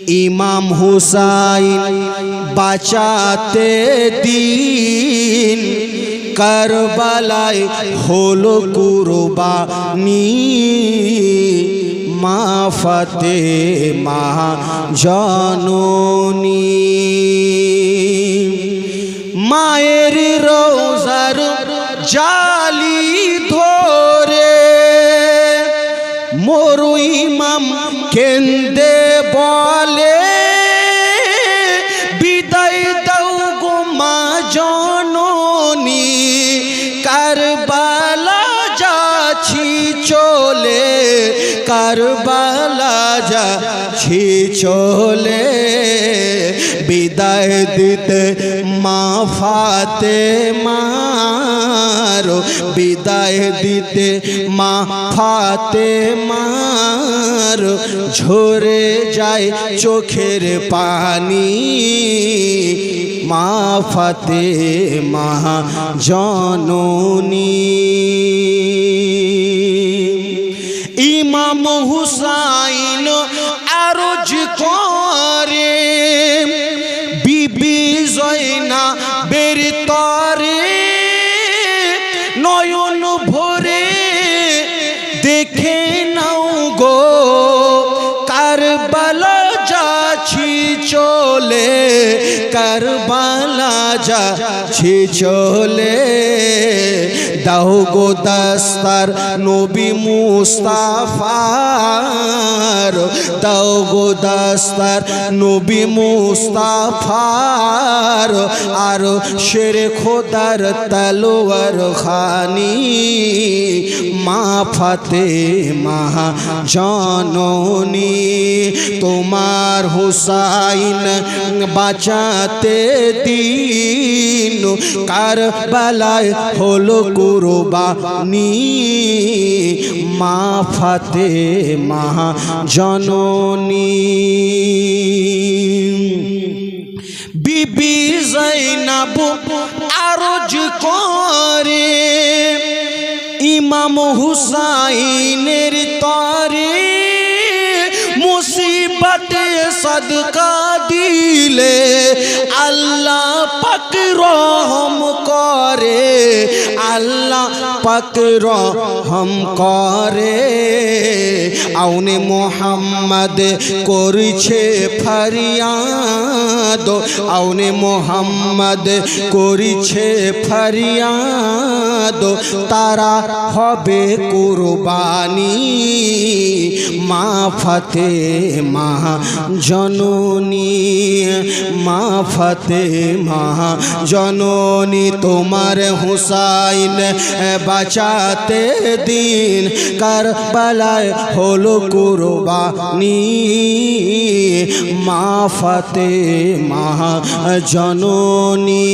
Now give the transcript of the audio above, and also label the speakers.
Speaker 1: ইমাম হুসাইন বাঁচাতে দিন। কারবালায় হলো কুরবানি। মা ফতে মা জননী। মায়ের রোজার জালি ধরে। মোরু ইমাম কেন্দে কারবালা যাচ্ছি, চলে কারবালা যাচ্ছি, চলে বিদায় দিতে মা ফাতে মারো, বিদায় দিতে মা ফাতে মার, ঝরে যায় চোখের পানি। মা ফতে মা জননী। ইমাম হুসাইন চলে, কারবালা যাচ্ছি চলে। দাও গো দাস্তার নবী মুস্তাফার, দাও গো দাস্তার নবী মুস্তাফার। আর শের খোদার তলোয়ার খানি, মা ফাতে মা জননী, তোমার হুসাইন বাঁচাতে দিন। কার কারবালায় হলো কুরবানি, মা ফাতে মা জননী। বিবি জৈনাব আরজ করে, ইমাম হুসাইনের তরে। মুসিবতে সদকা দিলে আল্লাহ পাক রহম করে। আল্লাহ পাক রহম করে। আউনে মোহাম্মদ করছে ফরিয়াদ। আউনে মোহাম্মদ করছে ফরিয়াদ। তারা হবে কুরবানি মা ফতে মা জননী। মা ফতে মা জননী তোমার হুসাইন বাঁচাতে দিন কারবালায় হলো কুরবানি। মাফাতে মা জননী।